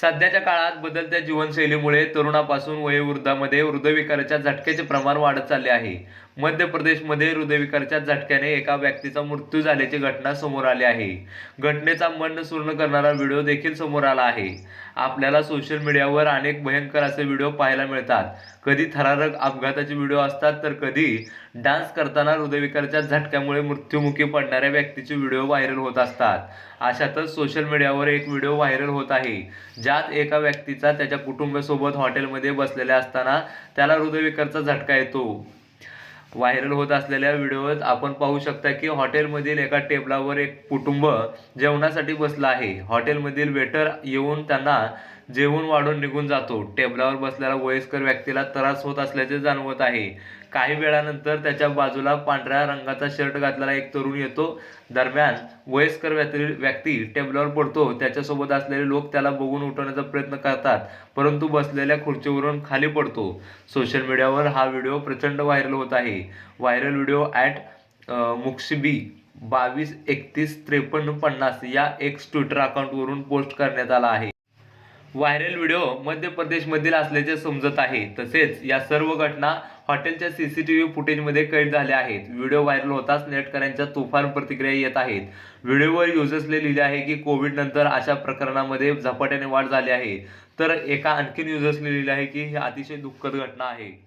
सध्याच्या काळात बदलत्या जीवनशैलीमुळे तरुणापासून वयोवृद्धामध्ये हृदयविकाराच्या झटक्याचे प्रमाण वाढत चालले आहे. मध्य प्रदेशमध्ये हृदयविकाराच्या झटक्याने एका व्यक्तीचा मृत्यू झाल्याची घटना समोर आली आहे. घटनेचा मन सूर्ण करणारा व्हिडिओ देखील समोर आला आहे. आपल्याला सोशल मीडियावर अनेक भयंकर असे व्हिडिओ पाहायला मिळतात. कधी थरारक अपघाताचे व्हिडिओ असतात तर कधी डान्स करताना हृदयविकाराच्या झटक्यामुळे मृत्युमुखी पडणाऱ्या व्यक्तीचे व्हिडिओ व्हायरल होत असतात. अशातच सोशल मीडियावर एक व्हिडिओ व्हायरल होत आहे. ज्यात एका व्यक्तीचा त्याच्या कुटुंबासोबत हॉटेलमध्ये बसलेल्या असताना त्याला हृदयविकारचा झटका येतो. व्हायरल होत असलेल्या व्हिडिओत आपण पाहू शकता की हॉटेलमधील एका टेबलावर एक कुटुंब जेवणासाठी बसलं आहे. हॉटेलमधील वेटर येऊन त्यांना जेवण वाढून निघून जातो. टेबलावर बसलेल्या वयस्कर व्यक्तीला त्रास होत असल्याचे जाणवत आहे. काही वेळानंतर त्याच्या बाजूला पांढऱ्या रंगाचा शर्ट घातलेला एक तरुण येतो. दरम्यान वयस्कर व्यक्ती व्यक्ती टेबलावर पडतो. त्याच्यासोबत असलेले लोक त्याला बघून उठवण्याचा प्रयत्न करतात परंतु बसलेल्या खुर्चीवरून खाली पडतो. सोशल मीडियावर हा व्हिडिओ प्रचंड व्हायरल होत आहे. व्हायरल व्हिडिओ ॲट मुक्सिबी बावीस एकतीस त्रेपन्न पन्नास या एक्स ट्विटर अकाउंटवरून पोस्ट करण्यात आला आहे. व्हायरल व्हिडिओ मध्य प्रदेशमधील असल्याचे समजत आहे. तसेच या सर्व घटना हॉटेलच्या सी सी टी व्ही फुटेजमध्ये कैद झाल्या आहेत. व्हिडिओ व्हायरल होताच नेटकऱ्यांच्या तुफान प्रतिक्रिया येत आहेत. व्हिडिओवर युजर्सने लिहिले आहे की कोविड नंतर अशा प्रकरणामध्ये झपाट्याने वाढ झाली आहे. तर एका आणखीन युजर्सने लिहिले आहे की ही अतिशय दुःखद घटना आहे.